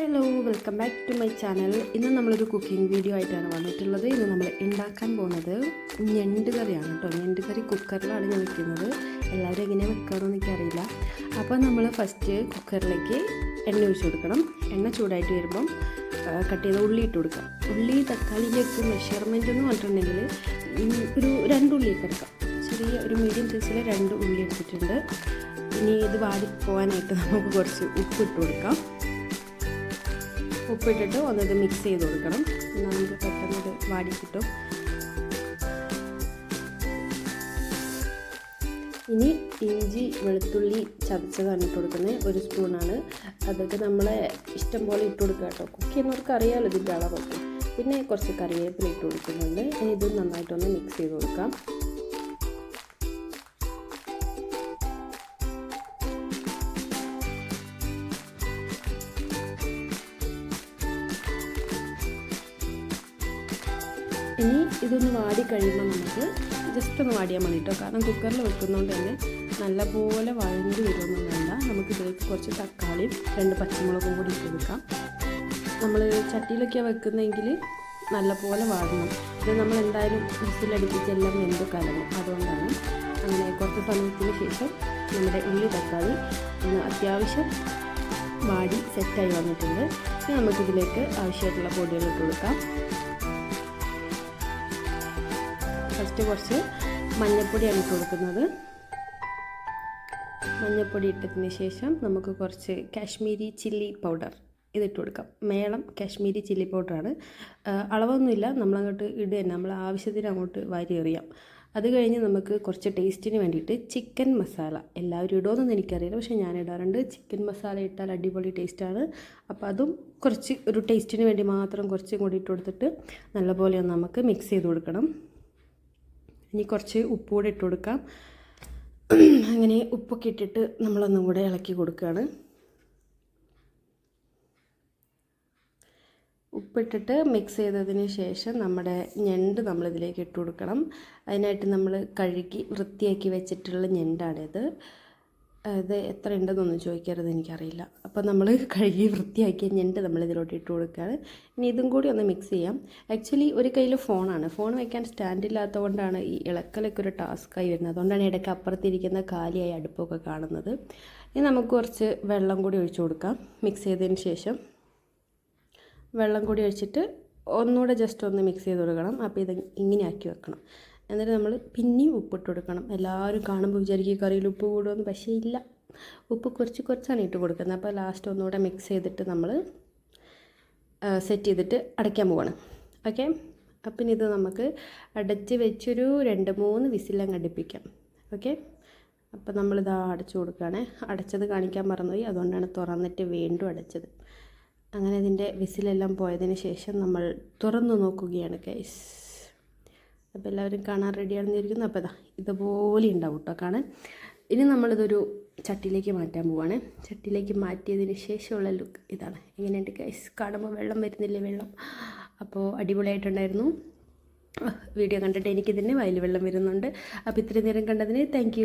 Hello welcome back to my channel ഇന്ന് നമ്മളൊരു cooking video ആയിട്ടാണ് വന്നിട്ടുള്ളത്. ഇന്ന് നമ്മൾ ഉണ്ടാക്കാൻ പോകുന്നത് ഞണ്ട് കറിയാണ് കേട്ടോ. ഞണ്ട് കറി കുക്കറിലാണ് ഞാൻ വെക്കുന്നത്. എല്ലാവരും എങ്ങനെ വെക്കാമെന്ന് എനിക്കറിയില്ല. അപ്പോൾ നമ്മൾ ഫസ്റ്റ് കുക്കറിലേക്ക് എണ്ണ ഒഴിച്ചു കൊടുക്കണം. എണ്ണ ചൂടായിട്ട് വരുമ്പം കട്ട് ചെയ്ത ഉള്ളി ഇട്ട് കൊടുക്കാം. ഉള്ളി തക്കാളിയിലേക്ക് മെഷർമെന്റ് എന്ന് പറഞ്ഞിട്ടുണ്ടെങ്കിൽ ഒരു രണ്ട് ഉള്ളിയൊക്കെ എടുക്കാം. ചെറിയ ഒരു മീഡിയം സൈസിൽ രണ്ട് ഉള്ളി എടുത്തിട്ടുണ്ട്. ഇനി ഇത് വാടി പോകാനായിട്ട് നമുക്ക് കുറച്ച് ഉപ്പ് ഇട്ട് കൊടുക്കാം. ഉപ്പിട്ടിട്ട് ഒന്നത് മിക്സ് ചെയ്ത് കൊടുക്കണം. എന്നാൽ നമുക്ക് പെട്ടെന്ന് ഇത് വാടി കിട്ടും. ഇനി ഇഞ്ചി വെളുത്തുള്ളി ചതച്ചതാണ് ഇട്ട് കൊടുക്കുന്നത്. ഒരു സ്പൂണാണ്. അതൊക്കെ നമ്മളെ ഇഷ്ടം പോലെ ഇട്ട് കൊടുക്കുക കേട്ടോ. കുക്ക് ചെയ്യുന്നവർക്ക് അറിയാമല്ലോ ഇതിന്റെ അളവൊക്കെ. പിന്നെ കുറച്ച് കറിവേപ്പില ഇട്ട് കൊടുക്കുന്നുണ്ട്. ഇനി ഇത് നന്നായിട്ടൊന്ന് മിക്സ് ചെയ്ത് കൊടുക്കാം. ഇനി ഇതൊന്ന് വാടി കഴിയുമ്പോൾ നമുക്ക് ജസ്റ്റ് ഒന്ന് വാടിയാൽ മതി കേട്ടോ കാരണം കുക്കറിൽ വെക്കുന്നതുകൊണ്ട് തന്നെ നല്ലപോലെ വഴഞ്ഞു വരുമൊന്നും വേണ്ട. നമുക്ക് ഇതിലേക്ക് കുറച്ച് തക്കാളിയും രണ്ട് പച്ചമുളകും കൂടി ഇട്ട് വെക്കാം നമ്മൾ ചട്ടിയിലൊക്കെയാണ് വെക്കുന്നതെങ്കിൽ നല്ലപോലെ വാടണം. ഇത് നമ്മൾ എന്തായാലും വിസിലടിപ്പിച്ചെല്ലാം വെന്ത് കലങ്ങും. അതുകൊണ്ടാണ് അങ്ങനെ കുറച്ച് സമയത്തിന് ശേഷം നമ്മുടെ ഉള്ളി തക്കാളി അത്യാവശ്യം വാടി സെറ്റായി വന്നിട്ടുണ്ട്. ഇനി നമുക്കിതിലേക്ക് ആവശ്യമായിട്ടുള്ള പൊടികൾ ഇട്ട് കൊടുക്കാം. ഫസ്റ്റ് കുറച്ച് മഞ്ഞൾപ്പൊടിയാണ് ഇട്ട് കൊടുക്കുന്നത്. മഞ്ഞൾപ്പൊടി ഇട്ടതിന് ശേഷം നമുക്ക് കുറച്ച് കാശ്മീരി ചില്ലി പൗഡർ ഇതിട്ട് കൊടുക്കാം. മേളം കാശ്മീരി ചില്ലി പൗഡറാണ് അളവൊന്നുമില്ല. നമ്മളങ്ങോട്ട് ഇടുക തന്നെ നമ്മൾ ആവശ്യത്തിന് അങ്ങോട്ട് വാരി എറിയാം. അത് കഴിഞ്ഞ് നമുക്ക് കുറച്ച് ടേസ്റ്റിന് വേണ്ടിയിട്ട് ചിക്കൻ മസാല എല്ലാവരും ഇടുമെന്നൊന്നും എനിക്കറിയില്ല. പക്ഷേ ഞാൻ ഇടാറുണ്ട്. ചിക്കൻ മസാല ഇട്ടാൽ അടിപൊളി ടേസ്റ്റാണ് അപ്പോൾ അതും കുറച്ച് ഒരു ടേസ്റ്റിന് വേണ്ടി മാത്രം കുറച്ചും കൂടി ഇട്ട് കൊടുത്തിട്ട് നല്ലപോലെ ഒന്ന് നമുക്ക് മിക്സ് ചെയ്ത് കൊടുക്കണം. ഇനി കുറച്ച് ഉപ്പ് കൂടെ ഇട്ട് കൊടുക്കാം. അങ്ങനെ ഉപ്പൊക്കെ ഇട്ടിട്ട് നമ്മളൊന്നും കൂടെ ഇളക്കി കൊടുക്കുകയാണ്. ഉപ്പിട്ടിട്ട് മിക്സ് ചെയ്തതിന് ശേഷം നമ്മുടെ ഞണ്ട് നമ്മളിതിലേക്ക് ഇട്ട് കൊടുക്കണം. അതിനായിട്ട് നമ്മൾ കഴുകി വൃത്തിയാക്കി വെച്ചിട്ടുള്ള ഞണ്ടാണിത്. അത് എത്ര ഉണ്ടെന്നൊന്നും ചോദിക്കരുത് എനിക്കറിയില്ല. അപ്പോൾ നമ്മൾ കഴുകി വൃത്തിയാക്കിയ ഞണ്ട് നമ്മൾ ഇതിലോട്ട് ഇട്ട് കൊടുക്കുകയാണ്. ഇനി ഇതും കൂടി ഒന്ന് മിക്സ് ചെയ്യാം. ആക്ച്വലി ഒരു കയ്യിൽ ഫോണാണ്. ഫോൺ വെക്കാൻ സ്റ്റാൻഡ് ഇല്ലാത്തതുകൊണ്ടാണ് ഈ ഇളക്കലൊക്കെ ഒരു ടാസ്ക്കായി വരുന്നത്. അതുകൊണ്ടാണ് ഇടയ്ക്ക് അപ്പുറത്തിരിക്കുന്ന കാലിയായി അടുപ്പൊക്കെ കാണുന്നത്. ഇനി നമുക്ക് കുറച്ച് വെള്ളം കൂടി ഒഴിച്ചു കൊടുക്കാം. മിക്സ് ചെയ്തതിന് ശേഷം വെള്ളം കൂടി ഒഴിച്ചിട്ട് ഒന്നുകൂടെ ജസ്റ്റ് ഒന്ന് മിക്സ് ചെയ്ത് കൊടുക്കണം. അപ്പോൾ ഇത് ഇങ്ങനെ ആക്കി വെക്കണം. എന്നിട്ട് നമ്മൾ പിന്നെയും ഉപ്പിട്ട് കൊടുക്കണം. എല്ലാവരും കാണുമ്പോൾ വിചാരിക്കും കറിയിൽ ഉപ്പ് കൂടുമെന്ന് പക്ഷേ ഇല്ല. ഉപ്പ് കുറച്ച് കുറച്ചാണ് ഇട്ട് കൊടുക്കുന്നത്. അപ്പോൾ ലാസ്റ്റ് ഒന്നുകൂടെ മിക്സ് ചെയ്തിട്ട് നമ്മൾ സെറ്റ് ചെയ്തിട്ട് അടയ്ക്കാൻ പോവാണ്. ഓക്കെ അപ്പം ഇത് നമുക്ക് അടച്ച് വെച്ചൊരു രണ്ട് മൂന്ന് വിസിലങ്ങ് അടുപ്പിക്കാം. ഓക്കെ അപ്പോൾ നമ്മളിതാ അടച്ചു കൊടുക്കുകയാണേ. അടച്ചത് കാണിക്കാൻ മറന്നുപോയി. അതുകൊണ്ടാണ് തുറന്നിട്ട് വീണ്ടും അടച്ചത്. അങ്ങനെ ഇതിന്റെ വിസിലെല്ലാം പോയതിന് ശേഷം നമ്മൾ തുറന്നു നോക്കുകയാണ് ഗൈസ് അപ്പോൾ എല്ലാവരും കാണാൻ റെഡിയാണെന്ന് വിചാരിക്കുന്നു. അപ്പോൾ ഇതാ ഇതുപോലെ ഉണ്ടാവും കേട്ടോ കാണാൻ. ഇനി നമ്മളിതൊരു ചട്ടിയിലേക്ക് മാറ്റാൻ പോവാണ്. ചട്ടിയിലേക്ക് മാറ്റിയതിന് ശേഷമുള്ള ലുക്ക് ഇതാണ്. എങ്ങനെയുണ്ട് ഗൈസ് കാണുമ്പോൾ വെള്ളം വരുന്നില്ലേ? വെള്ളം. അപ്പോൾ അടിപൊളിയായിട്ടുണ്ടായിരുന്നു. വീഡിയോ കണ്ടിട്ട് എനിക്ക് തന്നെ വയൽ വെള്ളം വരുന്നുണ്ട്. അപ്പോൾ ഇത്രയും നേരം കണ്ടതിന് താങ്ക്